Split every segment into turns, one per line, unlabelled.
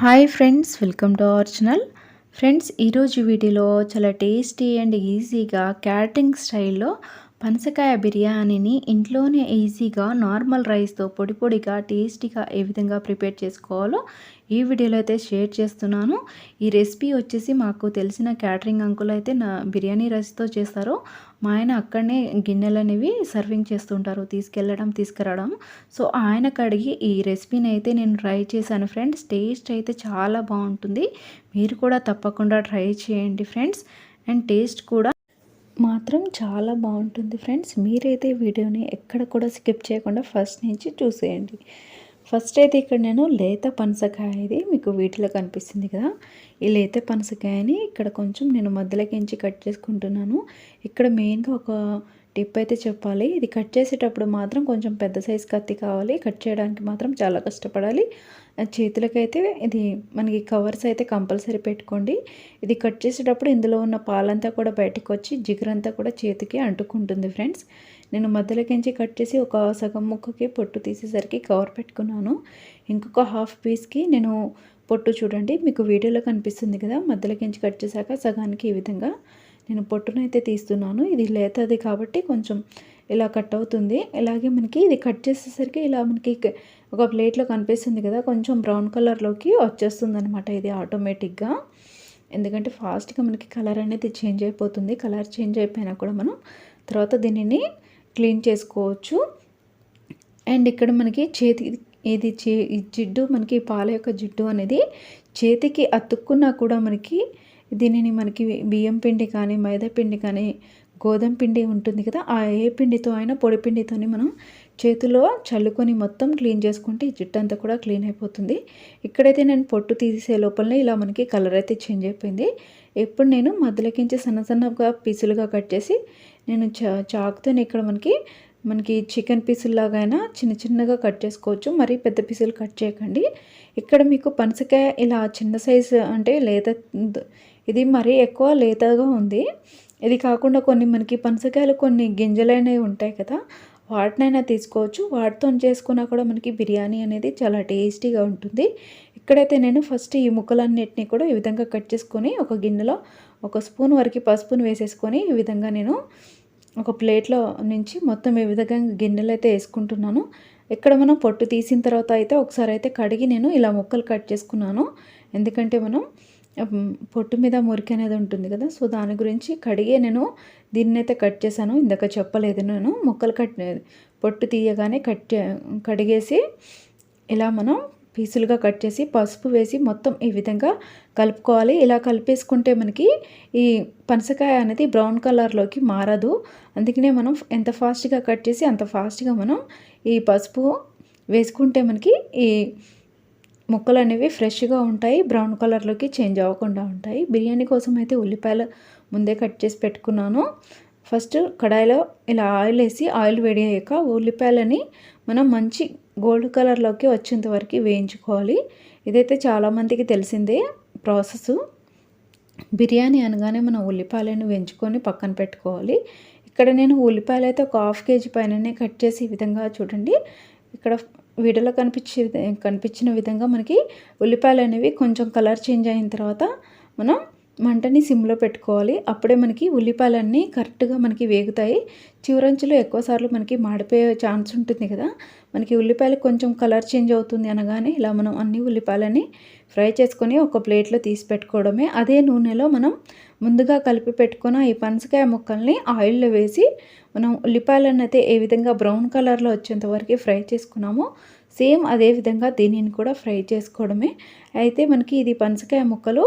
Hi friends welcome to our channel friends ఈరోజు వీడియోలో చాలా టేస్టీ అండ్ ఈజీగా క్యాటరింగ్ స్టైల్లో పనసకాయ బిర్యానీని ఇంట్లోనే ఈజీగా నార్మల్ రైస్తో పొడి పొడిగా టేస్టీగా ఏ విధంగా ప్రిపేర్ చేసుకోవాలో ఈ వీడియోలో అయితే షేర్ చేస్తున్నాను. ఈ రెసిపీ వచ్చేసి మాకు తెలిసిన క్యాటరింగ్ అంకుల్ అయితే నా బిర్యానీ రైస్తో చేస్తారు. మా ఆయన అక్కడనే గిన్నెలు అనేవి సర్వింగ్ చేస్తుంటారు తీసుకెళ్ళడం తీసుకురావడం. సో ఆయన కడిగి ఈ రెసిపీని అయితే నేను ట్రై చేశాను ఫ్రెండ్స్. టేస్ట్ అయితే చాలా బాగుంటుంది. మీరు కూడా తప్పకుండా ట్రై చేయండి ఫ్రెండ్స్. అండ్ టేస్ట్ కూడా మాత్రం చాలా బాగుంటుంది ఫ్రెండ్స్. మీరైతే వీడియోని ఎక్కడ కూడా స్కిప్ చేయకుండా ఫస్ట్ నుంచి చూసేయండి. ఫస్ట్ అయితే ఇక్కడ నేను లేత పనసకాయ ఇది మీకు వీటిలో కనిపిస్తుంది కదా. ఈ లేత పనసకాయని ఇక్కడ కొంచెం నేను మధ్యలోకించి కట్ చేసుకుంటున్నాను. ఇక్కడ మెయిన్గా ఒక టిప్ అయితే చెప్పాలి. ఇది కట్ చేసేటప్పుడు మాత్రం కొంచెం పెద్ద సైజ్ కత్తి కావాలి. కట్ చేయడానికి మాత్రం చాలా కష్టపడాలి. చేతులకైతే ఇది మనకి కవర్స్ అయితే కంపల్సరీ పెట్టుకోండి. ఇది కట్ చేసేటప్పుడు ఇందులో ఉన్న పాలంతా కూడా బయటకు వచ్చి జిగురంతా కూడా చేతికి అంటుకుంటుంది ఫ్రెండ్స్. నేను మధ్యలోకించి కట్ చేసి ఒక సగం ముక్కకి పొట్టు తీసేసరికి కవర్ పెట్టుకున్నాను. ఇంకొక హాఫ్ పీస్కి నేను పొట్టు చూడండి. మీకు వీడియోలో కనిపిస్తుంది కదా మధ్యలోకించి కట్ చేశాక సగానికి ఈ విధంగా నేను పొట్టునైతే తీస్తున్నాను. ఇది లేతది కాబట్టి కొంచెం ఇలా కట్ అవుతుంది. ఇలాగే మనకి ఇది కట్ చేసేసరికి ఇలా మనకి ఒక ప్లేట్లో కనిపిస్తుంది కదా కొంచెం బ్రౌన్ కలర్లోకి వచ్చేస్తుంది అనమాట ఇది ఆటోమేటిక్గా. ఎందుకంటే ఫాస్ట్గా మనకి కలర్ అనేది చేంజ్ అయిపోతుంది. కలర్ చేంజ్ అయిపోయినా కూడా మనం తర్వాత దీనిని క్లీన్ చేసుకోవచ్చు. అండ్ ఇక్కడ మనకి చేతి ఇది చే జిడ్డు మనకి పాల యొక్క జిడ్డు అనేది చేతికి అతుక్కున్నా కూడా మనకి దీనిని మనకి బియ్యం పిండి కానీ మైదా పిండి కానీ గోధుమ పిండి ఉంటుంది కదా ఆ ఏ పిండితో అయినా పొడి పిండితోని మనం చేతిలో చల్లుకొని మొత్తం క్లీన్ చేసుకుంటే ఈ జుట్టు అంతా కూడా క్లీన్ అయిపోతుంది. ఇక్కడైతే నేను పొట్టు తీసే లోపలనే ఇలా మనకి కలర్ అయితే చేంజ్ అయిపోయింది. ఇప్పుడు నేను మధ్యలోకించి సన్న సన్నగా పీసులుగా కట్ చేసి నేను చా చాకుతో ఇక్కడ మనకి మనకి చికెన్ పీసుల్లాగైనా చిన్న చిన్నగా కట్ చేసుకోవచ్చు. మరీ పెద్ద పీసులు కట్ చేయకండి. ఇక్కడ మీకు పనసకాయ ఇలా చిన్న సైజు అంటే లేత ఇది మరీ ఎక్కువ లేతగా ఉంది. ఇది కాకుండా కొన్ని మనకి పనసకాయలు కొన్ని గింజలైనవి ఉంటాయి కదా వాటినైనా తీసుకోవచ్చు. వాటితో చేసుకున్నా కూడా మనకి బిర్యానీ అనేది చాలా టేస్టీగా ఉంటుంది. ఇక్కడైతే నేను ఫస్ట్ ఈ ముక్కలన్నిటిని కూడా ఈ విధంగా కట్ చేసుకొని ఒక గిన్నెలో ఒక స్పూన్ వరకు పసుపును వేసేసుకొని ఈ విధంగా నేను ఒక ప్లేట్లో నుంచి మొత్తం ఈ విధంగా గిన్నెలు అయితే వేసుకుంటున్నాను. ఇక్కడ మనం పొట్టు తీసిన తర్వాత అయితే ఒకసారి అయితే కడిగి నేను ఇలా ముక్కలు కట్ చేసుకున్నాను. ఎందుకంటే మనం పొట్టు మీద మురికి అనేది ఉంటుంది కదా సో దాని గురించి కడిగే నేను దీన్ని అయితే కట్ చేశాను. ఇందాక చెప్పలేదు నేను ముక్కలు కట్ పొట్టు తీయగానే కట్ కడిగేసి ఇలా మనం పీసులుగా కట్ చేసి పసుపు వేసి మొత్తం ఈ విధంగా కలుపుకోవాలి. ఇలా కలిపేసుకుంటే మనకి ఈ పనసకాయ అనేది బ్రౌన్ కలర్లోకి మారదు. అందుకనే మనం ఎంత ఫాస్ట్గా కట్ చేసి అంత ఫాస్ట్గా మనం ఈ పసుపు వేసుకుంటే మనకి ఈ ముక్కలు అనేవి ఫ్రెష్గా ఉంటాయి బ్రౌన్ కలర్లోకి చేంజ్ అవ్వకుండా ఉంటాయి. బిర్యానీ కోసం అయితే ఉల్లిపాయలు ముందే కట్ చేసి పెట్టుకున్నాను. ఫస్ట్ కడాయిలో ఇలా ఆయిల్ వేసి ఆయిల్ వేడి అయ్యాక ఉల్లిపాయలని మనం మంచి గోల్డ్ కలర్లోకి వచ్చేంత వరకు వేయించుకోవాలి. ఇదైతే చాలామందికి తెలిసిందే ప్రాసెస్. బిర్యానీ అనగానే మనం ఉల్లిపాయలను వేయించుకొని పక్కన పెట్టుకోవాలి. ఇక్కడ నేను ఉల్లిపాయలు అయితే ఒక హాఫ్ కేజీ పైననే కట్ చేసి ఈ విధంగా చూడండి. ఇక్కడ వీడియోలో కనిపించే కనిపించిన విధంగా మనకి ఉల్లిపాయలు అనేవి కొంచెం కలర్ చేంజ్ అయిన తర్వాత మనం మంటని సిమ్లో పెట్టుకోవాలి. అప్పుడే మనకి ఉల్లిపాయలన్నీ కరెక్ట్గా మనకి వేగుతాయి. చివరంచులో ఎక్కువసార్లు మనకి మాడిపోయే ఛాన్స్ ఉంటుంది కదా. మనకి ఉల్లిపాయలు కొంచెం కలర్ చేంజ్ అవుతుంది అనగానే ఇలా మనం అన్ని ఉల్లిపాయలని ఫ్రై చేసుకొని ఒక ప్లేట్లో తీసి పెట్టుకోవడమే. అదే నూనెలో మనం ముందుగా కలిపి పెట్టుకున్న ఈ పనసకాయ ముక్కల్ని ఆయిల్లో వేసి మనం ఉల్లిపాయలను అయితే ఏ విధంగా బ్రౌన్ కలర్లో వచ్చేంత వరకు ఫ్రై చేసుకున్నామో సేమ్ అదే విధంగా దీనిని కూడా ఫ్రై చేసుకోవడమే. అయితే మనకి ఇది పనసకాయ ముక్కలు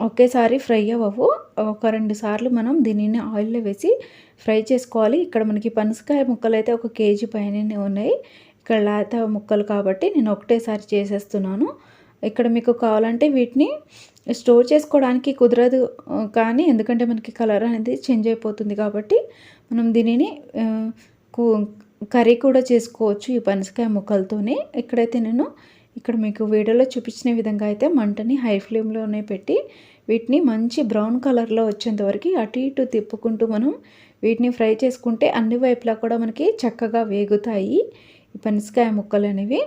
ఒకేసారి ఫ్రై అవ్వవు. ఒక రెండు సార్లు మనం దీనిని ఆయిల్లో వేసి ఫ్రై చేసుకోవాలి. ఇక్కడ మనకి పనసకాయ ముక్కలు అయితే ఒక కేజీ పైన ఉన్నాయి. ఇక్కడ లేత ముక్కలు కాబట్టి నేను ఒకటేసారి చేసేస్తున్నాను. ఇక్కడ మీకు కావాలంటే వీటిని స్టోర్ చేసుకోవడానికి కుదరదు కానీ ఎందుకంటే మనకి కలర్ అనేది చేంజ్ అయిపోతుంది కాబట్టి మనం దీనిని కర్రీ కూడా చేసుకోవచ్చు ఈ పనసకాయ ముక్కలతోనే. ఇక్కడైతే నేను ఇక్కడ మీకు వీడియోలో చూపించిన విధంగా అయితే మంటని హై ఫ్లేమ్లోనే పెట్టి వీటిని మంచి బ్రౌన్ కలర్లో వచ్చేంత వరకు అటు ఇటు తిప్పుకుంటూ మనం వీటిని ఫ్రై చేసుకుంటే అన్ని వైపులా కూడా మనకి చక్కగా వేగుతాయి ఈ పనసకాయ ముక్కలు అనేవి.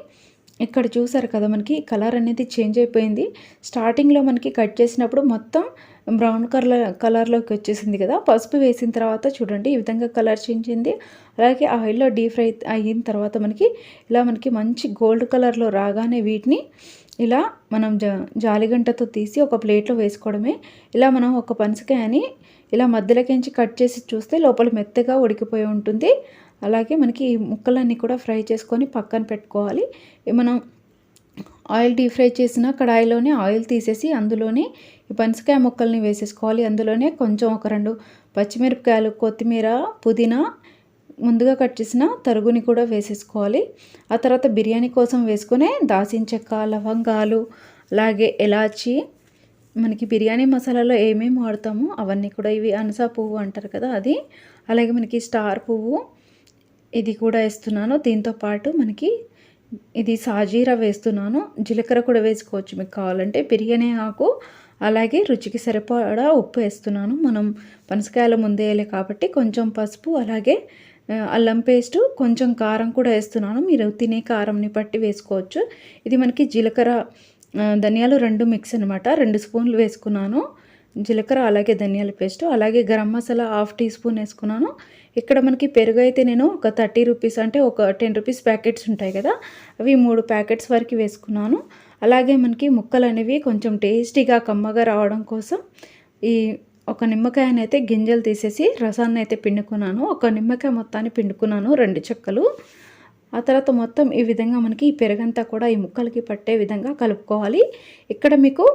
ఇక్కడ చూసారు కదా మనకి కలర్ అనేది చేంజ్ అయిపోయింది. స్టార్టింగ్లో మనకి కట్ చేసినప్పుడు మొత్తం బ్రౌన్ కలర్ కలర్లోకి వచ్చేసింది కదా. పసుపు వేసిన తర్వాత చూడండి ఈ విధంగా కలర్ చేంజ్ అయింది. అలాగే ఆయిల్లో డీప్ ఫ్రై అయిన తర్వాత మనకి ఇలా మనకి మంచి గోల్డ్ కలర్లో రాగానే వీటిని ఇలా మనం జా జాలిగంటతో తీసి ఒక ప్లేట్లో వేసుకోవడమే. ఇలా మనం ఒక పనసకాయని ఇలా మధ్యలోకించి కట్ చేసి చూస్తే లోపల మెత్తగా ఉడికిపోయి ఉంటుంది. అలాగే మనకి ఈ ముక్కలన్నీ కూడా ఫ్రై చేసుకొని పక్కన పెట్టుకోవాలి. మనం ఆయిల్ డీప్ ఫ్రై చేసిన కడాయిలోనే ఆయిల్ తీసేసి అందులోనే ఈ పనసకాయ ముక్కల్ని వేసేసుకోవాలి. అందులోనే కొంచెం ఒక రెండు పచ్చిమిరపకాయలు కొత్తిమీర పుదీనా ముందుగా కట్ చేసిన తరుగుని కూడా వేసేసుకోవాలి. ఆ తర్వాత బిర్యానీ కోసం వేసుకునే దాసిన చెక్క లవంగాలు అలాగే ఎలాచి మనకి బిర్యానీ మసాలాలో ఏమేమి వాడతామో అవన్నీ కూడా ఇవి అనసా పువ్వు అంటారు కదా అది. అలాగే మనకి స్టార్ పువ్వు ఇది కూడా వేస్తున్నాను. దీంతో పాటు మనకి ఇది సాజీరా వేస్తున్నాను. జీలకర్ర కూడా వేసుకోవచ్చు మీకు కావాలంటే. బిర్యానీ ఆకు అలాగే రుచికి సరిపడా ఉప్పు వేస్తున్నాను. మనం పనసకాయల ముందేయాలి వేయలే కాబట్టి కొంచెం పసుపు అలాగే అల్లం పేస్టు కొంచెం కారం కూడా వేస్తున్నాను. మీరు తినే కారంని బట్టి వేసుకోవచ్చు. ఇది మనకి జీలకర్ర ధనియాలు రెండు మిక్స్ అనమాట రెండు స్పూన్లు వేసుకున్నాను. జీలకర్ర అలాగే ధనియాల పేస్ట్ అలాగే garam masala half teaspoon వేసుకున్నాను. ఇక్కడ మనకి పెరుగు అయితే నేను ఒక థర్టీ రూపీస్ అంటే ఒక టెన్ రూపీస్ ప్యాకెట్స్ ఉంటాయి కదా అవి మూడు ప్యాకెట్స్ వరకు వేసుకున్నాను. అలాగే మనకి ముక్కలు అనేవి కొంచెం టేస్టీగా కమ్మగా రావడం కోసం ఈ ఒక నిమ్మకాయని అయితే గింజలు తీసేసి రసాన్ని అయితే పిండుకున్నాను. ఒక నిమ్మకాయ మొత్తాన్ని పిండుకున్నాను రెండు చెక్కలు. ఆ తర్వాత మొత్తం ఈ విధంగా మనకి ఈ పెరుగంతా కూడా ఈ ముక్కలకి పట్టే విధంగా కలుపుకోవాలి. ఇక్కడ మీకు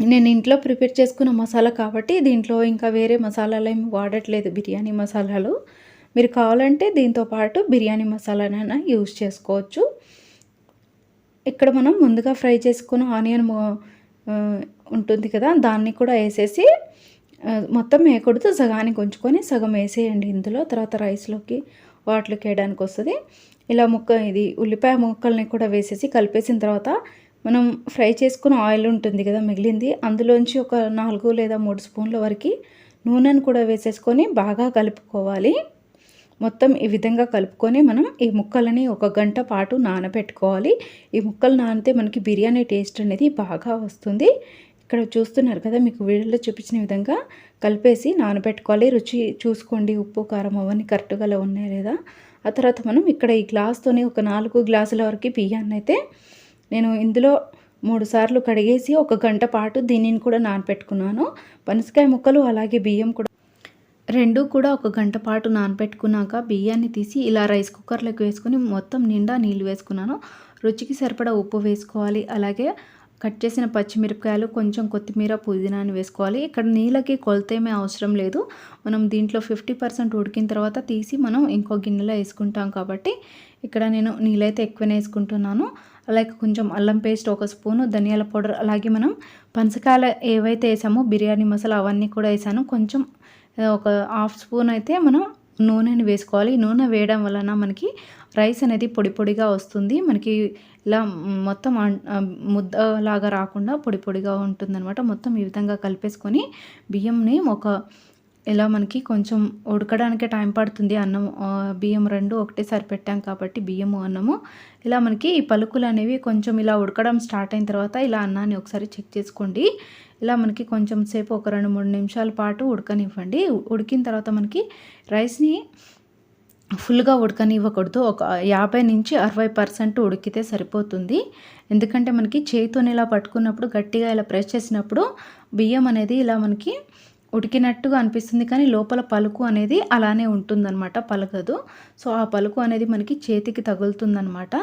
నేను ఇంట్లో ప్రిపేర్ చేసుకున్న మసాలా కాబట్టి దీంట్లో ఇంకా వేరే మసాలాలు ఏమి వాడట్లేదు. బిర్యానీ మసాలాలు. మీరు కావాలంటే దీంతో పాటు బిర్యానీ మసాలానైనా యూజ్ చేసుకోవచ్చు. ఇక్కడ మనం ముందుగా ఫ్రై చేసుకున్న ఆనియన్ ఉంటుంది కదా దాన్ని కూడా వేసేసి మొత్తం వేయకూడదు. సగానికి ఉంచుకొని సగం వేసేయండి ఇందులో. తర్వాత రైస్లోకి వాటిలోకి వేయడానికి వస్తుంది. ఇలా ముక్క ఇది ఉల్లిపాయ ముక్కల్ని కూడా వేసేసి కలిపేసిన తర్వాత మనం ఫ్రై చేసుకున్న ఆయిల్ ఉంటుంది కదా మిగిలింది అందులోంచి ఒక నాలుగు లేదా మూడు స్పూన్ల వరకు నూనెను కూడా వేసేసుకొని బాగా కలుపుకోవాలి. మొత్తం ఈ విధంగా కలుపుకొని మనం ఈ ముక్కలని ఒక గంట పాటు నానబెట్టుకోవాలి. ఈ ముక్కలు నానితే మనకి బిర్యానీ టేస్ట్ అనేది బాగా వస్తుంది. ఇక్కడ చూస్తున్నారు కదా మీకు వీడియోలో చూపించిన విధంగా కలిపేసి నానబెట్టుకోవాలి. రుచి చూసుకోండి ఉప్పు కారం అవన్నీ కరెక్ట్గా ఉన్నాయి లేదా? ఆ తర్వాత మనం ఇక్కడ ఈ గ్లాస్తోనే ఒక నాలుగు గ్లాసుల వరకు బియ్యాన్ని అయితే నేను ఇందులో మూడు సార్లు కడిగేసి ఒక గంట పాటు దీనిని కూడా నానపెట్టుకున్నాను. పనసకాయ ముక్కలు అలాగే బియ్యం కూడా. రెండు కూడా ఒక గంట పాటు నానపెట్టుకున్నాక బియ్యాన్ని తీసి ఇలా రైస్ కుక్కర్లోకి వేసుకుని మొత్తం నిండా నీళ్ళు వేసుకున్నాను. రుచికి సరిపడా ఉప్పు వేసుకోవాలి. అలాగే కట్ చేసిన పచ్చిమిరపకాయలు కొంచెం కొత్తిమీర పుదీనాని వేసుకోవాలి. ఇక్కడ నీళ్ళకి కొలతేమీ అవసరం లేదు. మనం దీంట్లో ఫిఫ్టీ పర్సెంట్ ఉడికిన తర్వాత తీసి మనం ఇంకో గిన్నెలో వేసుకుంటాం కాబట్టి ఇక్కడ నేను నీళ్ళైతే ఎక్కువనే వేసుకుంటున్నాను. అలాగే కొంచెం అల్లం పేస్ట్ ఒక స్పూను ధనియాల పౌడర్ అలాగే మనం పంచకాయలు ఏవైతే వేసామో బిర్యానీ మసాలా అవన్నీ కూడా వేసాను. కొంచెం ఒక హాఫ్ స్పూన్ అయితే మనం నూనెని వేసుకోవాలి. నూనె వేయడం వలన మనకి రైస్ అనేది పొడి పొడిగా వస్తుంది. మనకి ఇలా మొత్తం ముద్దలాగా రాకుండా పొడి పొడిగా ఉంటుందన్నమాట. మొత్తం ఈ విధంగా కలిపేసుకొని బియ్యంని ఒక ఇలా మనకి కొంచెం ఉడకడానికే టైం పడుతుంది అన్నం బియ్యం రెండు ఒకటేసారి పెట్టాం కాబట్టి బియ్యము అన్నము. ఇలా మనకి ఈ పలుకులు అనేవి కొంచెం ఇలా ఉడకడం స్టార్ట్ అయిన తర్వాత ఇలా అన్నాన్ని ఒకసారి చెక్ చేసుకోండి. ఇలా మనకి కొంచెం సేపు ఒక రెండు మూడు నిమిషాల పాటు ఉడకనివ్వండి. ఉడికిన తర్వాత మనకి రైస్ని ఫుల్గా ఉడకనివ్వకూడదు. ఒక యాభై నుంచి అరవై పర్సెంట్ ఉడికితే సరిపోతుంది. ఎందుకంటే మనకి చేతితో ఇలా పట్టుకున్నప్పుడు గట్టిగా ఇలా ప్రెస్ చేసినప్పుడు బియ్యం అనేది ఇలా మనకి ఉడికినట్టుగా అనిపిస్తుంది కానీ లోపల పలుకు అనేది అలానే ఉంటుందన్నమాట పలకదు. సో ఆ పలుకు అనేది మనకి చేతికి తగులుతుందనమాట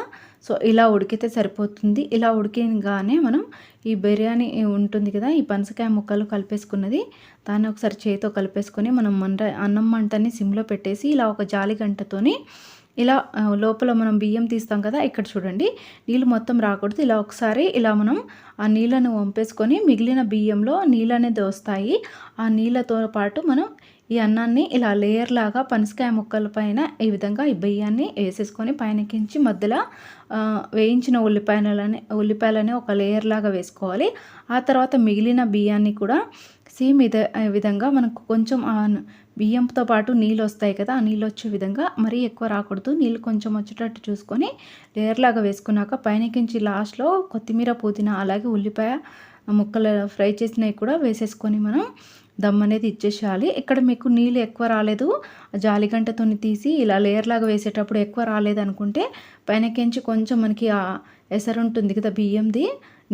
సో ఇలా ఉడికితే సరిపోతుంది. ఇలా ఉడికిగానే మనం ఈ బిర్యానీ ఉంటుంది కదా ఈ పనసకాయ ముక్కలు కలిపేసుకున్నది దాన్ని ఒకసారి చేతితో కలిపేసుకొని మనం మంట అన్నం మంటని సిమ్లో పెట్టేసి ఇలా ఒక జాలి గంటతోని ఇలా లోపల మనం బియ్యం తీస్తాం కదా ఇక్కడ చూడండి. నీళ్ళు మొత్తం రాకూడదు. ఇలా ఒకసారి ఇలా మనం ఆ నీళ్ళను వంపేసుకొని మిగిలిన బియ్యంలో నీళ్ళు అనేది వస్తాయి ఆ నీళ్ళతో పాటు మనం ఈ అన్నాన్ని ఇలా లేయర్ లాగా పనసకాయ ముక్కల పైన ఈ విధంగా ఈ బియ్యాన్ని వేసేసుకొని పైనకించి మధ్యలో వేయించిన ఉల్లిపాయలని ఉల్లిపాయలని ఒక లేయర్ లాగా వేసుకోవాలి. ఆ తర్వాత మిగిలిన బియ్యాన్ని కూడా సేమ్ ఇదే విధంగా మనకు కొంచెం బియ్యంతో పాటు నీళ్ళు వస్తాయి కదా ఆ నీళ్ళు వచ్చే విధంగా మరీ ఎక్కువ రాకూడదు. నీళ్ళు కొంచెం వచ్చేటట్టు చూసుకొని లేయర్లాగా వేసుకున్నాక పైనకించి లాస్ట్లో కొత్తిమీర పుదీనా అలాగే ఉల్లిపాయ ముక్కలు ఫ్రై చేసినవి కూడా వేసేసుకొని మనం దమ్ అనేది ఇచ్చేసేయాలి. ఇక్కడ మీకు నీళ్ళు ఎక్కువ రాలేదు. జాలిగంటతో తీసి ఇలా లేయర్లాగా వేసేటప్పుడు ఎక్కువ రాలేదు అనుకుంటే పైనకించి కొంచెం మనకి ఎసరు ఉంటుంది కదా బియ్యంది.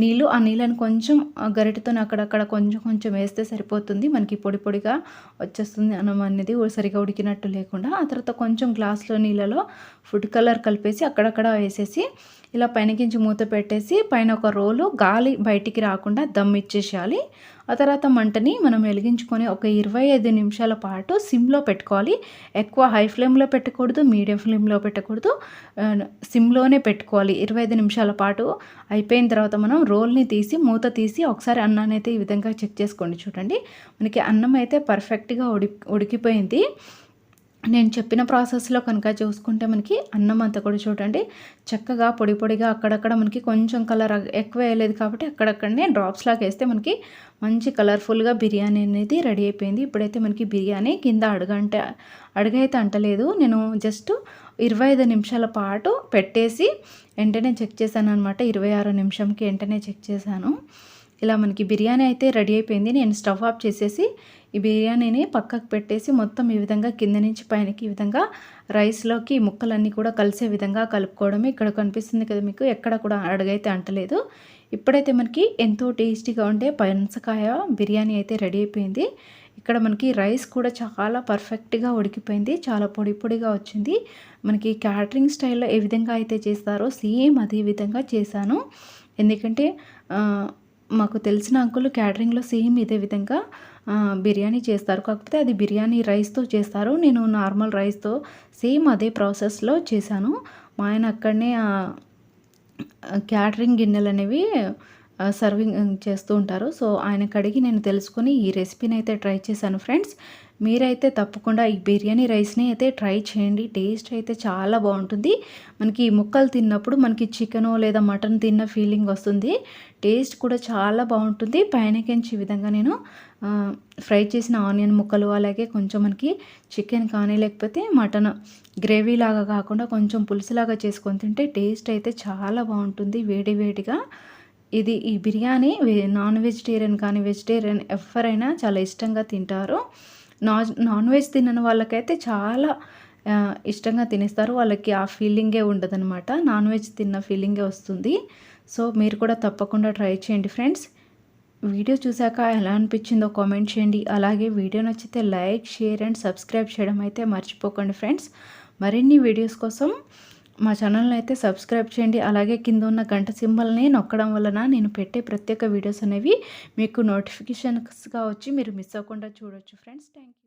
నీళ్ళు ఆ నీళ్ళని కొంచెం గరిటతో అక్కడక్కడ కొంచెం కొంచెం వేస్తే సరిపోతుంది. మనకి పొడి పొడిగా వచ్చేస్తుంది అన్నం అనేది. సరిగా ఉడికినట్టు లేకుండా. ఆ తర్వాత కొంచెం గ్లాస్లో నీళ్ళలో ఫుడ్ కలర్ కలిపేసి అక్కడక్కడ వేసేసి ఇలా పైనకించి మూత పెట్టేసి పైన ఒక రోలు గాలి బయటికి రాకుండా దమ్ ఇచ్చేసేయాలి. ఆ తర్వాత మంటని మనం వెలిగించుకొని ఒక ఇరవై ఐదు నిమిషాల పాటు సిమ్లో పెట్టుకోవాలి. ఎక్కువ హై ఫ్లేమ్లో పెట్టకూడదు మీడియం ఫ్లేమ్లో పెట్టకూడదు. సిమ్లోనే పెట్టుకోవాలి. ఇరవై ఐదు నిమిషాల పాటు అయిపోయిన తర్వాత మనం రోల్ని తీసి మూత తీసి ఒకసారి అన్నాన్ని అయితే ఈ విధంగా చెక్ చేసుకోండి చూడండి. మనకి అన్నం అయితే పర్ఫెక్ట్గా ఉడి ఉడికిపోయింది. నేను చెప్పిన ప్రాసెస్లో కనుక చూసుకుంటే మనకి అన్నం అంతా కూడా చూడండి చక్కగా పొడి పొడిగా అక్కడక్కడ మనకి కొంచెం కలర్ ఎక్కువ వేయలేదు కాబట్టి అక్కడక్కడనే డ్రాప్స్ లాగా వేస్తే మనకి మంచి కలర్ఫుల్గా బిర్యానీ అనేది రెడీ అయిపోయింది. ఇప్పుడైతే మనకి బిర్యానీ కింద అడుగంట అడుగైతే అంటలేదు. నేను జస్ట్ ఇరవై ఐదు నిమిషాల పాటు పెట్టేసి వెంటనే చెక్ చేశాను అనమాట ఇరవై ఆరు నిమిషంకి వెంటనే చెక్ చేశాను. ఇలా మనకి బిర్యానీ అయితే రెడీ అయిపోయింది. నేను స్టవ్ ఆఫ్ చేసేసి ఈ బిర్యానీని పక్కకు పెట్టేసి మొత్తం ఈ విధంగా కింద నుంచి పైనకి ఈ విధంగా రైస్లోకి ముక్కలన్నీ కూడా కలిసే విధంగా కలుపుకోవడం ఇక్కడ కనిపిస్తుంది కదా మీకు. ఎక్కడ కూడా అడగైతే అంటలేదు. ఇప్పుడైతే మనకి ఎంతో టేస్టీగా ఉండే పనసకాయ బిర్యానీ అయితే రెడీ అయిపోయింది. ఇక్కడ మనకి రైస్ కూడా చాలా పర్ఫెక్ట్గా ఉడికిపోయింది. చాలా పొడి పొడిగా వచ్చింది. మనకి క్యాటరింగ్ స్టైల్లో ఏ విధంగా అయితే చేస్తారో సేమ్ అదే విధంగా చేశాను. ఎందుకంటే మాకు తెలిసిన అంకుల్ క్యాటరింగ్లో సేమ్ ఇదే విధంగా బిర్యానీ చేస్తారు. కాకపోతే అది బిర్యానీ రైస్తో చేస్తారు. నేను నార్మల్ రైస్తో సేమ్ అదే ప్రాసెస్లో చేశాను. మా ఆయన అక్కడనే క్యాటరింగ్ గిన్నెలు అనేవి సర్వింగ్ చేస్తూ ఉంటారు. సో ఆయన కడిగి నేను తెలుసుకొని ఈ రెసిపీని అయితే ట్రై చేశాను ఫ్రెండ్స్ మీరైతే తప్పకుండా ఈ బిర్యానీ రైస్ని అయితే ట్రై చేయండి. టేస్ట్ అయితే చాలా బాగుంటుంది. మనకి ఈ ముక్కలు తిన్నప్పుడు మనకి చికెన్ లేదా మటన్ తిన్న ఫీలింగ్ వస్తుంది. టేస్ట్ కూడా చాలా బాగుంటుంది. పైనకించి ఈ విధంగా నేను ఫ్రై చేసిన ఆనియన్ ముక్కలు అలాగే కొంచెం మనకి చికెన్ కానీ లేకపోతే మటన్ గ్రేవీ లాగా కాకుండా కొంచెం పులుసులాగా చేసుకొని తింటే టేస్ట్ అయితే చాలా బాగుంటుంది. వేడి వేడిగా. ఇది ఈ బిర్యానీ నాన్ వెజిటేరియన్ కానీ వెజిటేరియన్ ఎవరైనా చాలా ఇష్టంగా తింటారు. నాన్ నాన్ వెజ్ తినని వాళ్ళకైతే చాలా ఇష్టంగా తినేస్తారు. వాళ్ళకి ఆ ఫీలింగే ఉండదనమాట నాన్ వెజ్ తిన్న ఫీలింగే వస్తుంది. సో మీరు కూడా తప్పకుండా ట్రై చేయండి ఫ్రెండ్స్. వీడియో చూశాక ఎలా అనిపించిందో కామెంట్ చేయండి. అలాగే వీడియో నచ్చితే లైక్ షేర్ అండ్ సబ్స్క్రైబ్ చేయడం అయితే మర్చిపోకండి ఫ్రెండ్స్. మరిన్ని వీడియోస్ కోసం మా ఛానల్ని అయితే సబ్స్క్రైబ్ చేయండి. అలాగే కింద ఉన్న గంట సింబల్ని నొక్కడం వలన నేను పెట్టే ప్రత్యేక వీడియోస్ అనేవి మీకు నోటిఫికేషన్స్గా వచ్చి మీరు మిస్ అవ్వకుండా చూడొచ్చు. Friends thank